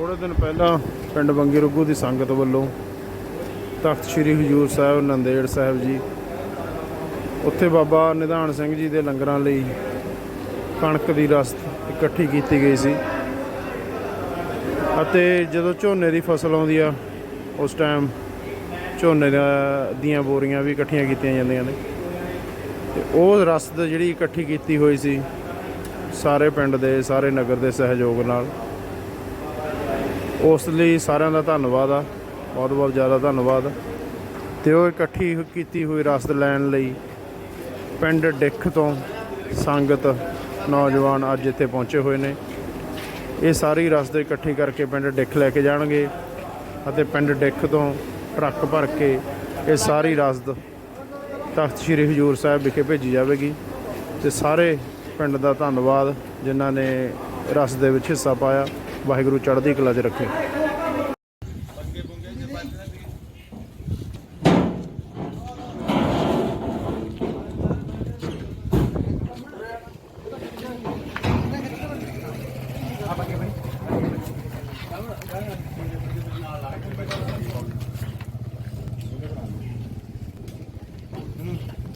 ਥੋੜੇ ਦਿਨ ਪਹਿਲਾਂ ਪਿੰਡ ਬੰਗੀ ਰੁੱਗੂ ਦੀ ਸੰਗਤ ਵੱਲੋਂ ਤਖਤ ਸ੍ਰੀ ਹਜੂਰ ਸਾਹਿਬ ਨੰਦੇੜ ਸਾਹਿਬ ਜੀ, ਉੱਥੇ ਬਾਬਾ ਨਿਧਾਨ ਸਿੰਘ ਜੀ ਦੇ ਲੰਗਰਾਂ ਲਈ ਕਣਕ ਦੀ ਰਸਤ ਇਕੱਠੀ ਕੀਤੀ ਗਈ ਸੀ ਅਤੇ ਜਦੋਂ ਝੋਨੇ ਦੀ ਫਸਲ ਆਉਂਦੀ ਆ, ਉਸ ਟਾਈਮ ਝੋਨੇ ਦਾ- ਦੀਆਂ ਬੋਰੀਆਂ ਵੀ ਇਕੱਠੀਆਂ ਕੀਤੀਆਂ ਜਾਂਦੀਆਂ ਨੇ। ਤੇ ਉਹ ਰਸਤ ਜਿਹੜੀ ਇਕੱਠੀ ਕੀਤੀ ਹੋਈ ਸੀ, ਸਾਰੇ ਪਿੰਡ ਦੇ, ਸਾਰੇ ਨਗਰ ਦੇ ਸਹਿਯੋਗ ਨਾਲ ਉਸ ਲਈ ਸਾਰਿਆਂ ਦਾ ਧੰਨਵਾਦ ਆ। ਬਹੁਤ ਬਹੁਤ ਜ਼ਿਆਦਾ ਧੰਨਵਾਦ। ਤੇ ਉਹ ਇਕੱਠੀ ਕੀਤੀ ਹੋਈ ਰਸਦ ਲੈਣ ਲਈ ਪਿੰਡ ਡਿੱਖ ਤੋਂ ਸੰਗਤ ਨੌਜਵਾਨ ਅੱਜ ਇੱਥੇ ਪਹੁੰਚੇ ਹੋਏ ਨੇ। ਇਹ ਸਾਰੀ ਰਸਦ ਇਕੱਠੀ ਕਰਕੇ ਪਿੰਡ ਡਿੱਖ ਲੈ ਕੇ ਜਾਣਗੇ ਅਤੇ ਪਿੰਡ ਡਿੱਖ ਤੋਂ ਟਰੱਕ ਭਰ ਕੇ ਇਹ ਸਾਰੀ ਰਸਦ ਤਖਤ ਸ੍ਰੀ ਹਜੂਰ ਸਾਹਿਬ ਵਿਖੇ ਭੇਜੀ ਜਾਵੇਗੀ। ਤੇ ਸਾਰੇ ਪਿੰਡ ਦਾ ਧੰਨਵਾਦ ਜਿਨ੍ਹਾਂ ਨੇ ਰਸ ਦੇ ਵਿੱਚ ਹਿੱਸਾ ਪਾਇਆ। ਵਾਹਿਗੁਰੂ ਚੜ੍ਹਦੀ ਕਲਾ 'ਚ ਰੱਖੇ।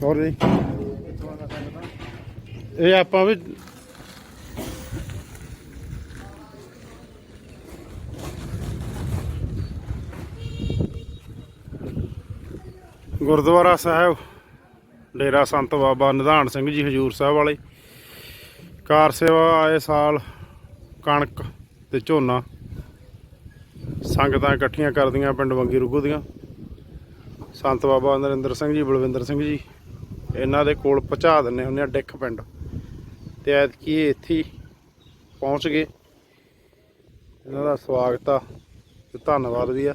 ਹੋਰ ਜੀ। ਇਹ ਆਪਾਂ ਵੀ ਗੁਰਦੁਆਰਾ ਸਾਹਿਬ, ਡੇਰਾ ਸੰਤ ਬਾਬਾ ਨਿਧਾਨ ਸਿੰਘ ਜੀ ਹਜੂਰ ਸਾਹਿਬ ਵਾਲੇ। ਕਾਰ ਸੇਵਾ ਆਏ ਸਾਲ ਕਣਕ ਤੇ ਝੋਨਾ। ਸੰਗਤਾਂ ਇਕੱਠੀਆਂ ਕਰਦੀਆਂ ਪਿੰਡ ਵੰਗੀ ਰੁੱਗੂ ਦੀਆਂ। ਸੰਤ ਬਾਬਾ ਨਰਿੰਦਰ ਸਿੰਘ ਜੀ, ਬਲਵਿੰਦਰ ਸਿੰਘ ਜੀ, ਇਹਨਾਂ ਦੇ ਕੋਲ ਪਹੁੰਚਾ ਦਿੰਨੇ ਹੁੰਦੇ ਆ ਡਿੱਖ ਪਿੰਡ। ਤੇ ਐਤਕੀ ਇੱਥੇ ਪਹੁੰਚ ਗਏ। ਇਹਨਾਂ ਦਾ ਸਵਾਗਤ ਆ ਤੇ ਧੰਨਵਾਦ ਵੀ ਆ।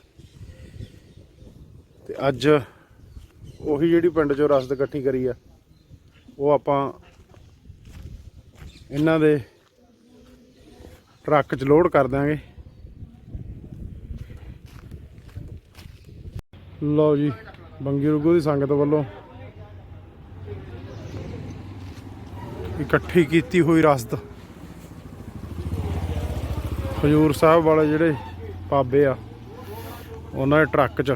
ਤੇ ਅੱਜ ਉਹੀ ਜਿਹੜੀ ਪਿੰਡ ਚੋਂ ਰਸਦ ਇਕੱਠੀ ਕਰੀ ਆ, ਉਹ ਆਪਾਂ ਇਹਨਾਂ ਦੇ ਟਰੱਕ 'ਚ ਲੋਡ ਕਰ ਦਾਂਗੇ ਲਓ ਜੀ, ਬੰਗੀ ਰੁਗੂ ਦੀ ਸੰਗਤ ਵੱਲੋਂ ਇਕੱਠੀ ਕੀਤੀ ਹੋਈ ਰਸਦ। ਹਜੂਰ ਸਾਹਿਬ ਵਾਲੇ ਜਿਹੜੇ ਪਾਬੇ ਆ, ਉਹਨਾਂ ਦੇ ਟਰੱਕ 'ਚ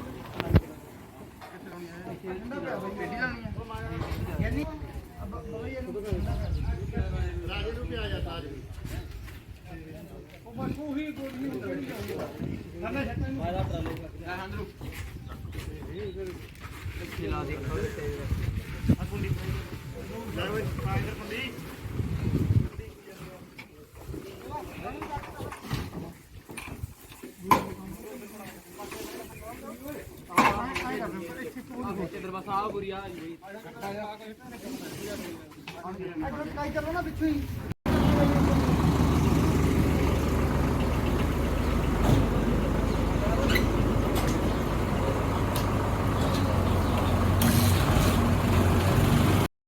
ਕਾਈ ਚੱਲੋ ਨਾ ਪਿੱਛੋਂ ਹੀ